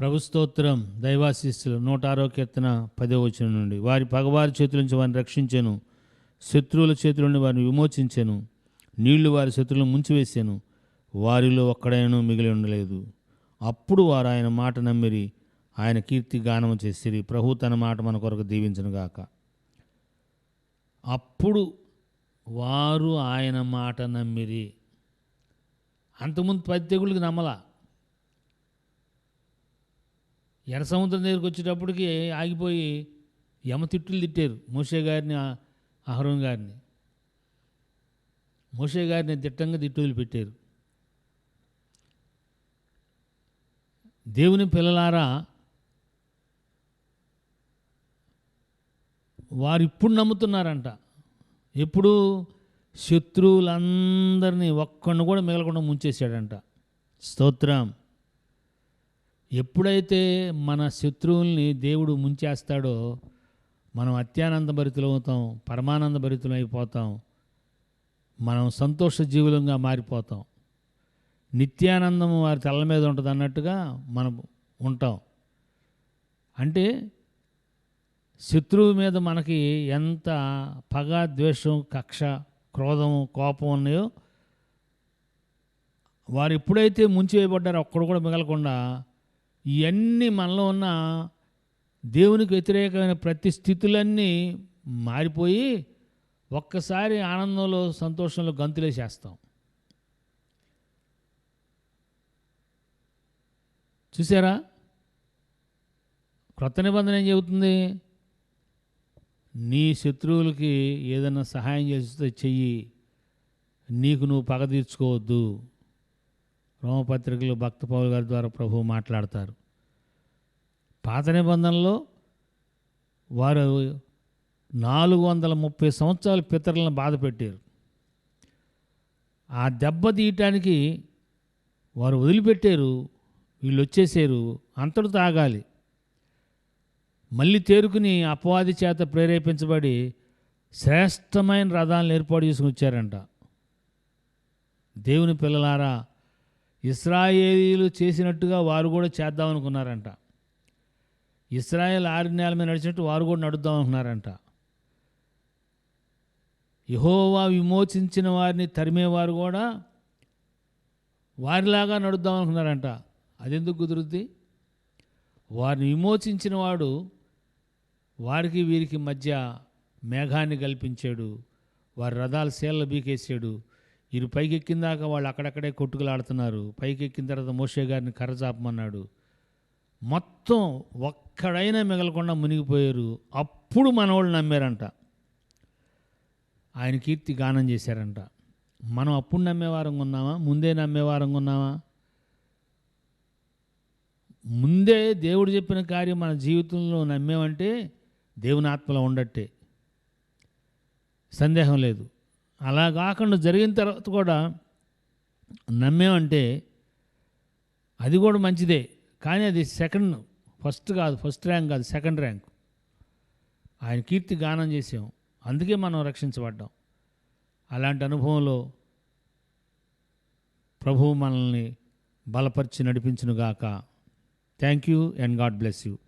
ప్రభు స్తోత్రం దైవాశిస్సులు నూట ఆరో కీర్తన పదో నుండి. వారి పగవారి చేతుల నుంచి వారిని రక్షించాను. శత్రువుల చేతుల నుండి వారిని విమోచించాను. నీళ్ళు వారి శత్రువులను ముంచివేశాను వారిలో ఒక్కడైనా మిగిలి ఉండలేదు. అప్పుడు వారు ఆయన మాట నమ్మిరి ఆయన కీర్తి గానము చేసిరి. ప్రభు తన మాట మన కొరకు దీవించను గాక. అప్పుడు వారు ఆయన మాట నమ్మిరి. అంతకుముందు పది తెగుళ్ళకి నమ్మలా. ఎర్ర సముద్రం దగ్గరికి వచ్చేటప్పటికి ఆగిపోయి యమ తిట్టులు తిట్టారు మోషే గారిని ఆ- అహరోన్ గారిని. మోషే గారిని దిట్టంగా తిట్టులు పెట్టారు దేవుని పిల్లలారా వారు ఇప్పుడు నమ్ముతున్నారంట. ఎప్పుడు శత్రువులందరినీ ఒక్కడిని కూడా మిగలకుండా ముంచేశాడంట. స్తోత్రం. ఎప్పుడైతే మన శత్రువుల్ని దేవుడు ముంచేస్తాడో మనం అత్యానంద భరితులు అవుతాం పరమానంద భరితులు అయిపోతాం మనం సంతోష జీవులంగా మారిపోతాం. నిత్యానందం వారి తల మీద ఉంటుంది అన్నట్టుగా మనం ఉంటాం. అంటే శత్రువు మీద మనకి ఎంత పగ ద్వేషం కక్ష క్రోధం కోపం ఉన్నాయో వారు ఎప్పుడైతే ముంచివేయబడ్డారో ఒక్కడు కూడా మిగలకుండా ఇవన్నీ మనలో ఉన్న దేవునికి వ్యతిరేకమైన ప్రతి స్థితులన్నీ మారిపోయి ఒక్కసారి ఆనందంలో సంతోషంలో గంతులేసేస్తాం. చూసారా? క్రొత్త నిబంధన ఏం చెబుతుంది? నీ శత్రువులకి ఏదైనా సహాయం చేస్తే చెయ్యి నీకు నువ్వు పగ తీర్చుకోవద్దు. రోమపత్రికలు భక్త పౌలు గారి ద్వారా ప్రభు మాట్లాడతారు. పాత నిబంధనలో వారు నాలుగు వందల ముప్పై సంవత్సరాల పితరులను బాధ పెట్టారు. ఆ దెబ్బ తీయటానికి వారు వదిలిపెట్టారు వీళ్ళు వచ్చేసారు అంతటి తాగాలి. మళ్ళీ తేరుకుని అపవాది చేత ప్రేరేపించబడి శ్రేష్టమైన రథాలను ఏర్పాటు చేసుకుని వచ్చారంట. దేవుని పిల్లలారా ఇస్రాయేలీలు చేసినట్టుగా వారు కూడా చేద్దాం అనుకున్నారంట ఇస్రాయేల్ ఆరు నేల మీద నడిచినట్టు వారు కూడా నడుద్దాం అనుకున్నారంట యహోవా విమోచించిన వారిని తరిమేవారు కూడా వారిలాగా నడుద్దాం అనుకున్నారంట అదెందుకు కుదురుద్ది? వారిని విమోచించిన వాడు వారికి వీరికి మధ్య మేఘాన్ని కల్పించాడు. వారి రథాలు సేళ్ళ బీకేసాడు వీరు పైకి ఎక్కిన దాకా వాళ్ళు అక్కడక్కడే కొట్టుకులాడుతున్నారు. పైకి ఎక్కిన తర్వాత మోషే గారిని కర్ర చాపమన్నాడు మొత్తం ఒక్కడైనా మిగలకుండా మునిగిపోయారు. అప్పుడు మనవాళ్ళు నమ్మారంట. ఆయన కీర్తి గానం చేశారంట. మనం అప్పుడు నమ్మేవారంగా ఉన్నామా? ముందే నమ్మేవారంగా ఉన్నామా? ముందే దేవుడు చెప్పిన కార్యం మన జీవితంలో నమ్మేమంటే దేవుని ఆత్మలో ఉండట్టే. సందేహం లేదు. అలా కాకుండా జరిగిన తర్వాత కూడా నమ్మేమంటే అది కూడా మంచిదే. కానీ అది సెకండ్ ఫస్ట్ కాదు ఫస్ట్ ర్యాంక్ కాదు సెకండ్ ర్యాంక్. ఆయన కీర్తి గానం చేసాం. అందుకే మనం రక్షించబడ్డాం. అలాంటి అనుభవంలో ప్రభువు మనల్ని బలపరిచి నడిపించునుగాక. Thank you and God bless you